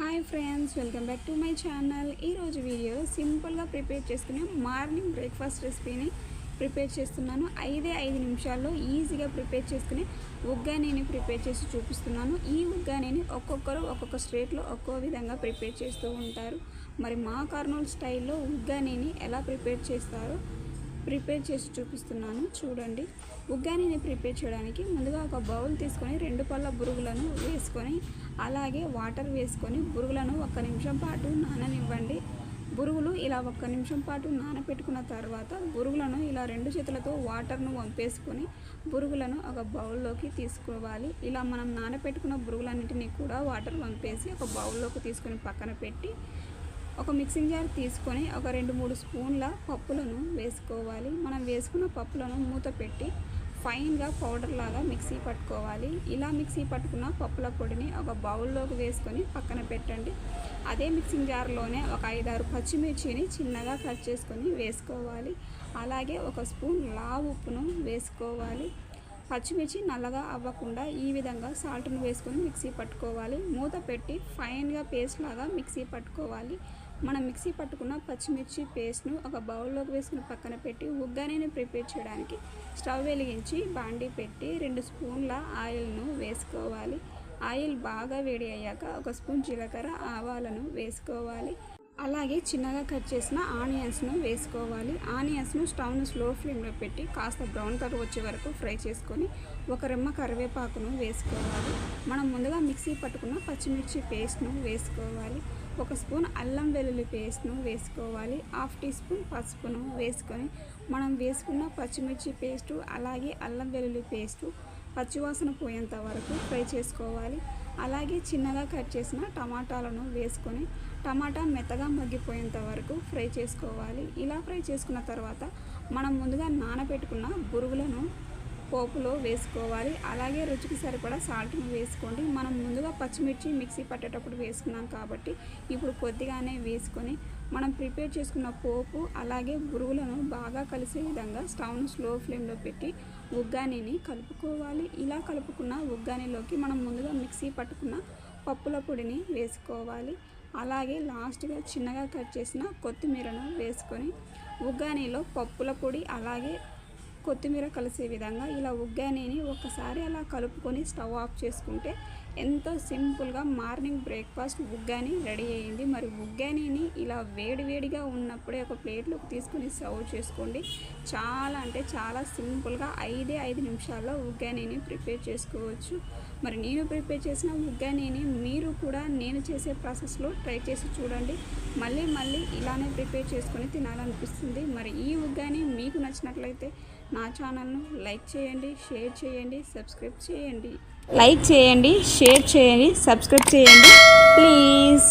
Hi friends welcome back to my channel ఈరోజు వీడియోలో సింపుల్గా ప్రిపేర్ చేసుకునే మార్నింగ్ బ్రేక్ఫాస్ట్ రెసిపీని ప్రిపేర్ చేస్తున్నాను. ఐదే ఐదు నిమిషాల్లో ఈజీగా ప్రిపేర్ చేసుకునే ఉగ్గానేని ప్రిపేర్ చేసి చూపిస్తున్నాను. ఈ ఉగ్గానేని ఒక్కొక్కరు ఒక్కొక్క స్టేట్లో ఒక్కో విధంగా ప్రిపేర్ చేస్తూ ఉంటారు. మరి మా కర్నూలు స్టైల్లో ఉగ్గానేని ఎలా ప్రిపేర్ చేస్తారో? ప్రిపేర్ చేసి చూపిస్తున్నాను. చూడండి. ఉగ్గానీని ప్రిపేర్ చేయడానికి ముందుగా ఒక బౌల్ తీసుకొని రెండు పళ్ళ బురుగులను వేసుకొని అలాగే వాటర్ వేసుకొని బురుగులను ఒక్క నిమిషం పాటు నాననివ్వండి. బురుగులు ఇలా ఒక్క నిమిషం పాటు నానబెట్టుకున్న తర్వాత బురుగులను ఇలా రెండు చేతులతో వాటర్ను వంపేసుకొని బురుగులను ఒక బౌల్లోకి తీసుకోవాలి. ఇలా మనం నానబెట్టుకున్న బురుగులన్నింటినీ కూడా వాటర్ వంపేసి ఒక బౌల్లోకి తీసుకొని పక్కన పెట్టి ఒక మిక్సింగ్ జార్ తీసుకొని ఒక రెండు మూడు స్పూన్ల పప్పులను వేసుకోవాలి. మనం వేసుకున్న పప్పులను మూత పెట్టి ఫైన్గా పౌడర్ లాగా మిక్సీ పట్టుకోవాలి. ఇలా మిక్సీ పట్టుకున్న పప్పుల పొడిని ఒక బౌల్లోకి వేసుకొని పక్కన పెట్టండి. అదే మిక్సింగ్ జార్లోనే ఒక ఐదారు పచ్చిమిర్చిని చిన్నగా కట్ చేసుకొని వేసుకోవాలి. అలాగే ఒక స్పూన్ లావు ఉప్పును వేసుకోవాలి. పచ్చిమిర్చి నల్లగా అవ్వకుండా ఈ విధంగా సాల్ట్ను వేసుకొని మిక్సీ పట్టుకోవాలి. మూత పెట్టి ఫైన్గా పేస్ట్ లాగా మిక్సీ పట్టుకోవాలి. మనం మిక్సీ పట్టుకున్న పచ్చిమిర్చి పేస్ట్ను ఒక బౌల్లోకి వేసుకుని పక్కన పెట్టి ఉగ్గానీని ప్రిపేర్ చేయడానికి. స్టవ్ వెలిగించి బాండీ పెట్టి రెండు స్పూన్ల ఆయిల్ను వేసుకోవాలి. ఆయిల్ బాగా వేడి అయ్యాక ఒక స్పూన్ జీలకర్ర ఆవాలను వేసుకోవాలి. అలాగే చిన్నగా కట్ చేసిన ఆనియన్స్ను వేసుకోవాలి. ఆనియన్స్ను స్టవ్ను స్లో ఫ్లేమ్లో పెట్టి కాస్త బ్రౌన్ కలర్ వచ్చే వరకు ఫ్రై చేసుకొని ఒక రెమ్మ కరివేపాకును వేసుకోవాలి. మనం ముందుగా మిక్సీ పట్టుకున్న పచ్చిమిర్చి పేస్ట్ను వేసుకోవాలి. ఒక స్పూన్ అల్లం వెల్లుల్లి పేస్ట్ను వేసుకోవాలి. హాఫ్ టీ స్పూన్ పసుపును వేసుకొని మనం వేసుకున్న పచ్చిమిర్చి పేస్టు అలాగే అల్లం వెల్లుల్లి పేస్టు పచ్చివాసన పోయేంత వరకు ఫ్రై చేసుకోవాలి. అలాగే చిన్నగా కట్ చేసిన టమాటాలను వేసుకొని టమాటా మెత్తగా మగ్గిపోయేంత వరకు ఫ్రై చేసుకోవాలి. ఇలా ఫ్రై చేసుకున్న తర్వాత మనం ముందుగా నానబెట్టుకున్న బురుగులను పోపులో వేసుకోవాలి. అలాగే రుచికి సరిపడా సాల్ట్ని వేసుకోండి. మనం ముందుగా పచ్చిమిర్చి మిక్సీ పట్టేటప్పుడు వేసుకున్నాం కాబట్టి ఇప్పుడు కొద్దిగానే వేసుకొని మనం ప్రిపేర్ చేసుకున్న పోపు అలాగే బురుగులను బాగా కలిసే విధంగా స్టవ్ను స్లో ఫ్లేమ్లో పెట్టి ఉగ్గానీని కలుపుకోవాలి. ఇలా కలుపుకున్న ఉగ్గానీలోకి మనం ముందుగా మిక్సీ పట్టుకున్న పప్పుల పొడిని వేసుకోవాలి. అలాగే లాస్ట్గా చిన్నగా కట్ చేసిన కొత్తిమీరను వేసుకొని ఉగ్గానీలో పప్పుల పొడి అలాగే కొత్తిమీర కలిసే విధంగా ఇలా ఉగ్గానేని ఒకసారి అలా కలుపుకొని స్టవ్ ఆఫ్ చేసుకుంటే ఎంతో సింపుల్గా మార్నింగ్ బ్రేక్ఫాస్ట్ ఉగ్గాని రెడీ అయ్యింది. మరి ఉగ్గానీని ఇలా వేడివేడిగా ఉన్నప్పుడే ఒక ప్లేట్లోకి తీసుకొని సర్వ్ చేసుకోండి. చాలా అంటే చాలా సింపుల్గా ఐదే ఐదు నిమిషాల్లో ఉగ్గానీని ప్రిపేర్ చేసుకోవచ్చు. మరి నేను ప్రిపేర్ చేసిన ఉగ్గానీని మీరు కూడా నేను చేసే ప్రాసెస్లో ట్రై చేసి చూడండి. మళ్ళీ మళ్ళీ ఇలానే ప్రిపేర్ చేసుకొని తినాలనిపిస్తుంది. మరి ఈ ఉగ్గాని మీకు నచ్చినట్లయితే నా ఛానల్ను లైక్ చేయండి షేర్ చేయండి సబ్స్క్రైబ్ చేయండి. లైక్ చేయండి షేర్ చేయండి సబ్స్క్రైబ్ చేయండి. ప్లీజ్.